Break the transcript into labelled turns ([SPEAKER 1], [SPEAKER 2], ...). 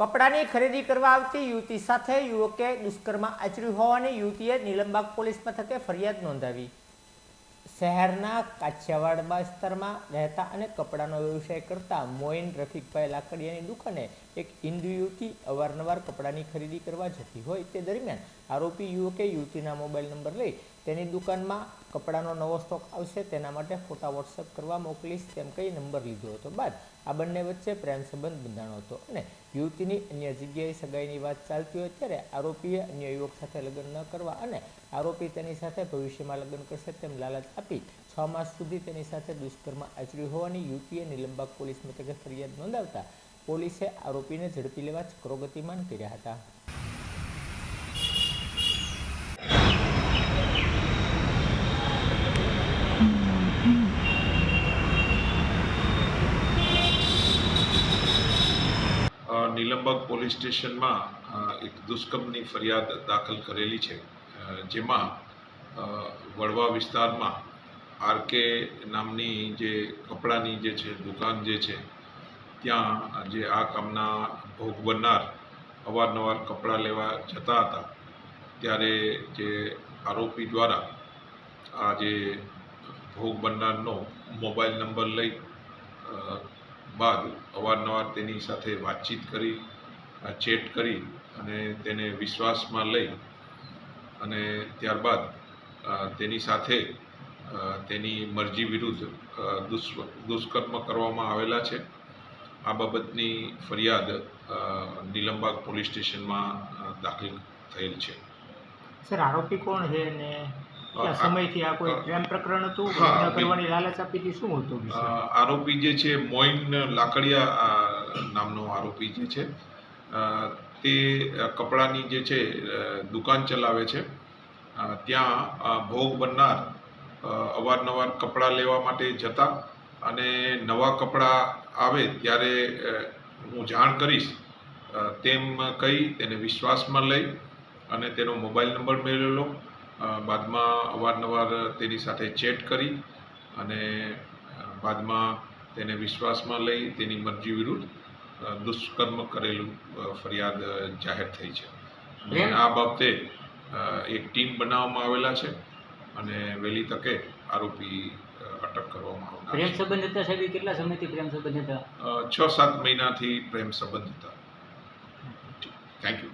[SPEAKER 1] કપડાની ખરીદી કરવા આવતી યુવતી સાથે યુવકે દુષ્કર્મ આચર્યું હોવાની યુવતીએ નીલમબાગ પોલીસ મથકે ફરિયાદ નોંધાવી. શહેરના કાછિયાવાડ વિસ્તારમાં રહેતા અને કપડાનો વ્યવસાય કરતા મોઇન રફીકભાઈ લાકડિયાની દુકાને એક હિન્દુ યુવતી અવારનવાર કપડાની ખરીદી કરવા જતી હોય તે દરમિયાન આરોપી યુવકે યુવતીના મોબાઈલ નંબર લઈ તેની દુકાનમાં કપડાનો નવો સ્ટોક આવશે, તેના માટે ફોટા વોટ્સઅપ કરવા મોકલીશ, તેમ કહી નંબર લીધો હતો. બાદ આ બંને વચ્ચે પ્રેમ સંબંધ બંધાણો હતો અને યુવતીની અન્ય જગ્યાએ સગાઈની વાત ચાલતી હોય ત્યારે આરોપીએ અન્ય યુવક સાથે લગ્ન ન કરવા અને આરોપી તેની સાથે ભવિષ્યમાં લગ્ન કરશે તેમ લાલચ આપી છ માસ સુધી તેની સાથે દુષ્કર્મ આચર્યું હોવાની યુવતીએ નિલંબાગ પોલીસ મથકે ફરિયાદ નોંધાવતા પોલીસે આરોપીને ઝડપી લેવા ચક્રો ગતિમાન કર્યા હતા.
[SPEAKER 2] નીલમબાગ પોલીસ સ્ટેશનમાં એક દુષ્કર્મની ફરિયાદ દાખલ કરેલી છે. જેમાં વડવા વિસ્તારમાં આરકે નામની જે કપડાની જે છે, દુકાન જે છે, ત્યાં જે આ કામના ભોગ બનનાર અવારનવાર કપડાં લેવા જતા હતા. ત્યારે જે આરોપી દ્વારા આ જે ભોગ બનનારનો મોબાઈલ નંબર લઈ બાદ અવારનવાર તેની સાથે વાતચીત કરી ચેટ કરી અને તેને વિશ્વાસમાં લઈ અને ત્યારબાદ તેની સાથે તેની મરજી વિરુદ્ધ દુષ્કર્મ કરવામાં આવેલા છે. આ બાબતની ફરિયાદ નીલમબાગ પોલીસ સ્ટેશનમાં દાખલ થયેલ છે.
[SPEAKER 1] સર, આરોપી કોણ છે ને
[SPEAKER 2] સમયથી
[SPEAKER 1] આ
[SPEAKER 2] કોઈ
[SPEAKER 1] પ્રેમ પ્રકરણ હતું?
[SPEAKER 2] લગ્ન કરવાની
[SPEAKER 1] લાલચ આપી હતી શું હતું
[SPEAKER 2] આરોપી જે છે મોઇન લાકડિયા નામનો આરોપી જે છે તે કપડાની જે છે દુકાન ચલાવે છે. ત્યાં ભોગ બનનાર અવારનવાર કપડાં લેવા માટે જતા અને નવા કપડાં આવે ત્યારે હું જાણ કરીશ તેમ કહી તેને વિશ્વાસમાં લઈ અને તેનો મોબાઈલ નંબર મેળવેલો બાદમાં અવારનવાર તેની સાથે ચેટ કરી અને બાદમાં તેને વિશ્વાસમાં લઈ તેની મરજી વિરુદ્ધ દુષ્કર્મ કરેલું ફરિયાદ જાહેર થઈ છે. અને આ બાબતે એક ટીમ બનાવવામાં આવેલા છે અને વહેલી તકે આરોપી અટક કરવામાં આવનાર
[SPEAKER 3] પ્રેમ સંબંધ હતા સાહેબ કેટલા સમયથી પ્રેમ સંબંધ હતા
[SPEAKER 2] છ સાત મહિનાથી પ્રેમ સંબંધ હતા થેન્ક યુ